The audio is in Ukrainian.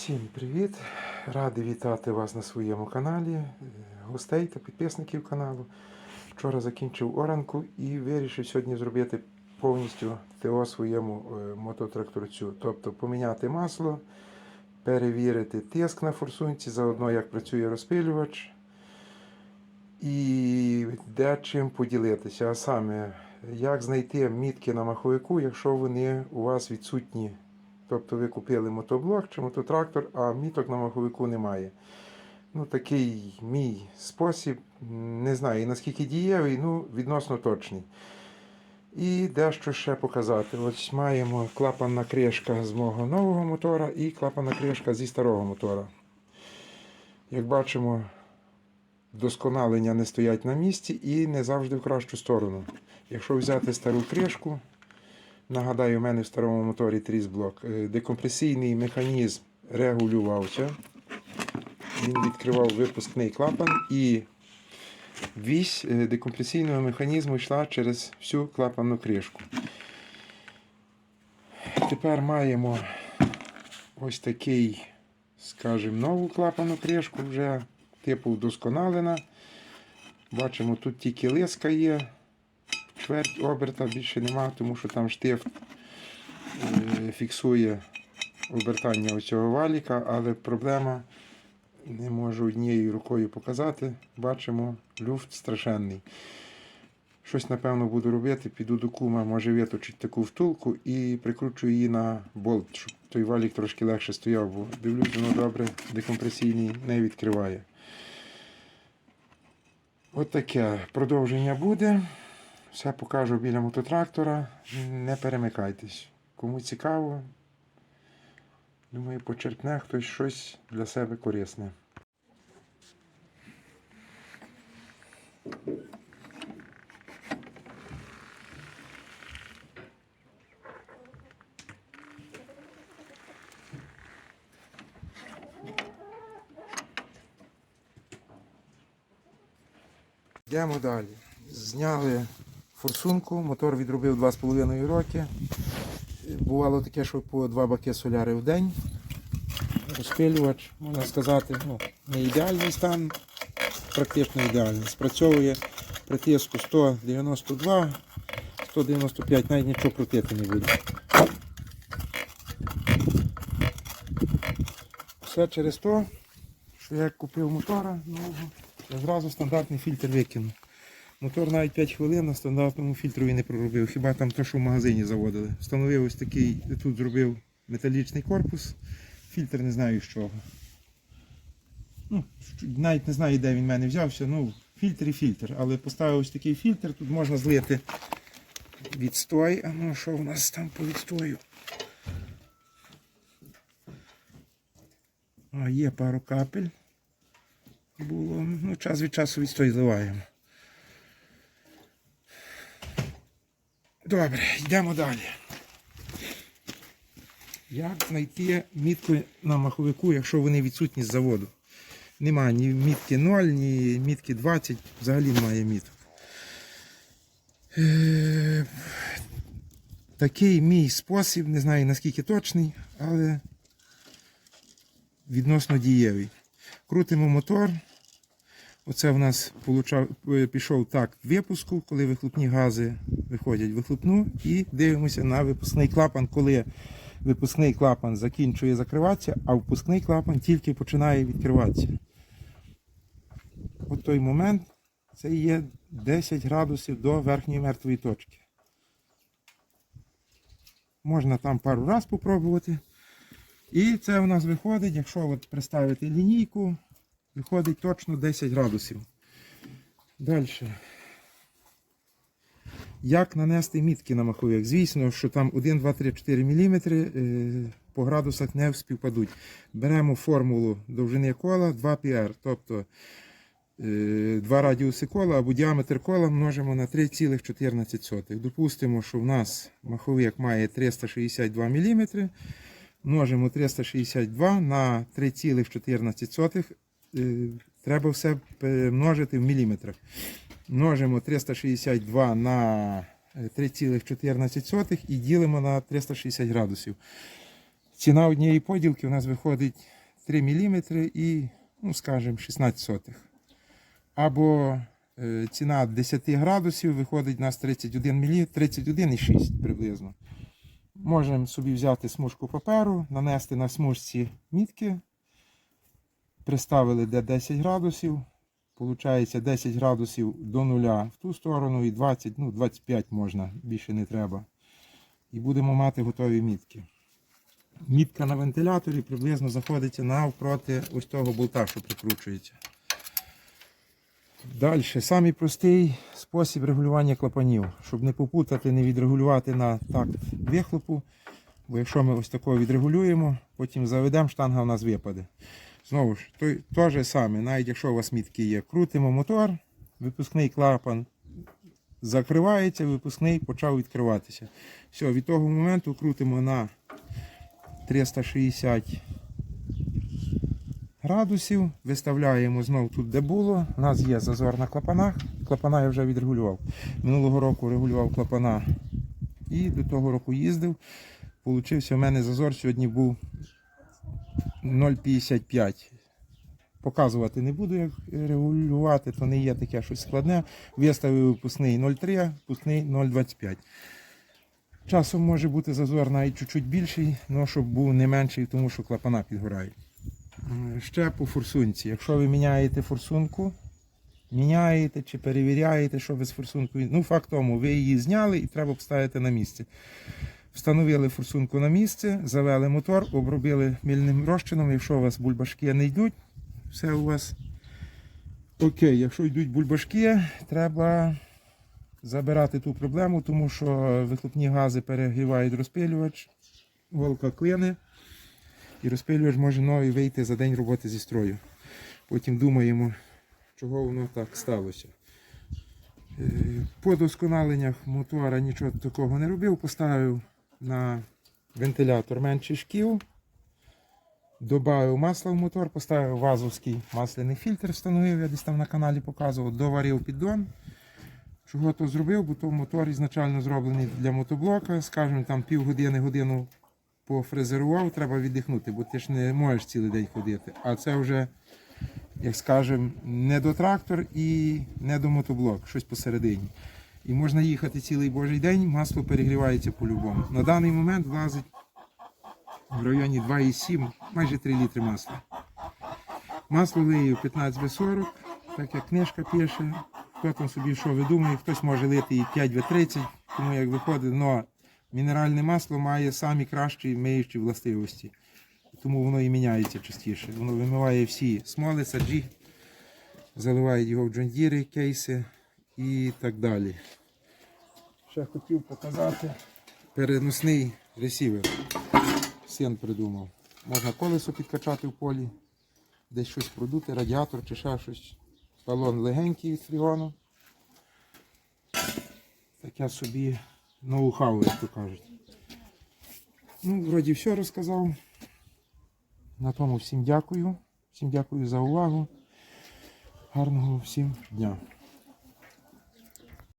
Всім привіт! Радий вітати вас на своєму каналі, е, гостей та підписників каналу. Вчора закінчив оранку і вирішив сьогодні зробити повністю ТО своєму е, мототракторцю. Тобто поміняти масло, перевірити тиск на форсунці, заодно як працює розпилювач і де чим поділитися. А саме, як знайти мітки на маховику, якщо вони у вас відсутні. Тобто ви купили мотоблок чи мототрактор, а міток на маховику немає. Ну, такий мій спосіб, не знаю, наскільки дієвий, ну, відносно точний. І дещо ще показати. Ось маємо клапанна кришка з мого нового мотора і клапанна кришка зі старого мотора. Як бачимо, вдосконалення не стоять на місці і не завжди в кращу сторону. Якщо взяти стару кришку, Нагадаю, у мене в старому моторі трісблок. Е, Декомпресійний механізм регулювався. Він відкривав випускний клапан і вісь е, декомпресійного механізму йшла через всю клапанну кришку. Тепер маємо ось такий, скажімо, нову клапанну кришку, вже типу вдосконалена. Бачимо, тут тільки лиска є чверть оберта більше нема, тому що там штифт е, фіксує обертання оцього валіка, але проблема не можу однією рукою показати. Бачимо, люфт страшенний. Щось, напевно, буду робити, піду до кума, може виточить таку втулку і прикручу її на болт, щоб той валік трошки легше стояв, бо дивлюсь, воно добре декомпресійний не відкриває. От продовження буде. Все покажу біля мототрактора. Не перемикайтесь. Кому цікаво, думаю, почерпне хтось щось для себе корисне. Йдемо далі. Зняли форсунку, мотор відробив 2,5 роки. Бувало таке, що по два баки соляри в день. Розпилювач, можна сказати, ну, не ідеальний стан, практично ідеальний. Спрацьовує при тиску 192, 195, навіть нічого крутити не буде. Все через те, що я купив мотора нового, я зразу стандартний фільтр викинув. Мотор навіть 5 хвилин на стандартному фільтрові не проробив, хіба там те, що в магазині заводили. Встановив ось такий, тут зробив металічний корпус, фільтр не знаю з чого. Ну, навіть не знаю, де він в мене взявся. Ну, фільтр і фільтр. Але поставив ось такий фільтр, тут можна злити відстой. А ну що в нас там по відстою? А, є пару капель. Було. Ну, час від часу відстой зливаємо. Добре, йдемо далі. Як знайти мітку на маховику, якщо вони відсутні з заводу? Немає ні мітки 0, ні мітки 20, взагалі немає міток. Е, Такий мій спосіб, не знаю наскільки точний, але відносно дієвий. Крутимо мотор. Оце в нас е, пішов так випуску, коли вихлопні гази виходять в вихлопну, і дивимося на випускний клапан, коли випускний клапан закінчує закриватися, а впускний клапан тільки починає відкриватися. От той момент це є 10 градусів до верхньої мертвої точки. Можна там пару разів спробувати. І це у нас виходить, якщо от приставити лінійку, виходить точно 10 градусів. Далі. Як нанести мітки на маховик? Звісно, що там 1, 2, 3, 4 мм по градусах не співпадуть. Беремо формулу довжини кола 2 πr, тобто е, два радіуси кола або діаметр кола множимо на 3,14. Допустимо, що в нас маховик має 362 мм. Множимо 362 на 3,14. Е, Треба все множити в міліметрах. Множимо 362 на 3,14 і ділимо на 360 градусів. Ціна однієї поділки у нас виходить 3 мм і, ну, скажімо, 16 сотих. Або е, ціна 10 градусів виходить у нас 31 мм, 31,6 приблизно. Можемо собі взяти смужку паперу, нанести на смужці мітки, приставили де 10 градусів. Получається 10 градусів до нуля в ту сторону і 20, ну 25 можна, більше не треба. І будемо мати готові мітки. Мітка на вентиляторі приблизно знаходиться навпроти ось того болта, що прикручується. Далі, самий простий спосіб регулювання клапанів, щоб не попутати, не відрегулювати на такт вихлопу. Бо якщо ми ось такого відрегулюємо, потім заведемо, штанга у нас випаде. Знову ж, то, то же саме, навіть якщо у вас мітки є, крутимо мотор, випускний клапан закривається, випускний почав відкриватися. Все, від того моменту крутимо на 360 градусів, виставляємо знову тут, де було. У нас є зазор на клапанах. Клапана я вже відрегулював. Минулого року регулював клапана і до того року їздив. Получився у мене зазор сьогодні був 0,55. Показувати не буду, як регулювати, то не є таке щось складне. Виставив випускний 0,3, випускний 0,25. Часом може бути зазор навіть чуть-чуть більший, але щоб був не менший, тому що клапана підгорають. Ще по форсунці. Якщо ви міняєте форсунку, міняєте чи перевіряєте, що ви з форсункою. Ну, факт тому, ви її зняли і треба поставити на місце. Встановили форсунку на місце, завели мотор, обробили мільним розчином. Якщо у вас бульбашки не йдуть, все у вас окей. Якщо йдуть бульбашки, треба забирати ту проблему, тому що вихлопні гази перегрівають розпилювач, голка клине, і розпилювач може новий вийти за день роботи зі строю. Потім думаємо, чого воно так сталося. Е, По досконаленнях мотора нічого такого не робив, поставив на вентилятор менший шків, додав масла в мотор, поставив вазовський масляний фільтр, встановив, я десь там на каналі показував, доварив піддон. Чого то зробив, бо то мотор ізначально зроблений для мотоблока, скажімо, там півгодини, годину пофрезерував, треба віддихнути, бо ти ж не можеш цілий день ходити. А це вже, як скажемо, не до трактор і не до мотоблок, щось посередині. І можна їхати цілий божий день, масло перегрівається по-любому. На даний момент влазить в районі 2,7, майже 3 літри масла. Масло лию 15В40, так як книжка пише. Хто там собі що видумує, хтось може лити і 5В30, тому як виходить, но мінеральне масло має самі кращі миючі властивості. Тому воно і міняється частіше. Воно вимиває всі смоли, саджі, заливають його в джондіри, кейси і так далі. Ще хотів показати переносний ресівер. Син придумав. Можна колесо підкачати в полі, десь щось продути, радіатор чи ще щось. Балон легенький від фріону. Таке собі ноу-хау, як то кажуть. Ну, вроді все розказав. На тому всім дякую. Всім дякую за увагу. Гарного всім дня.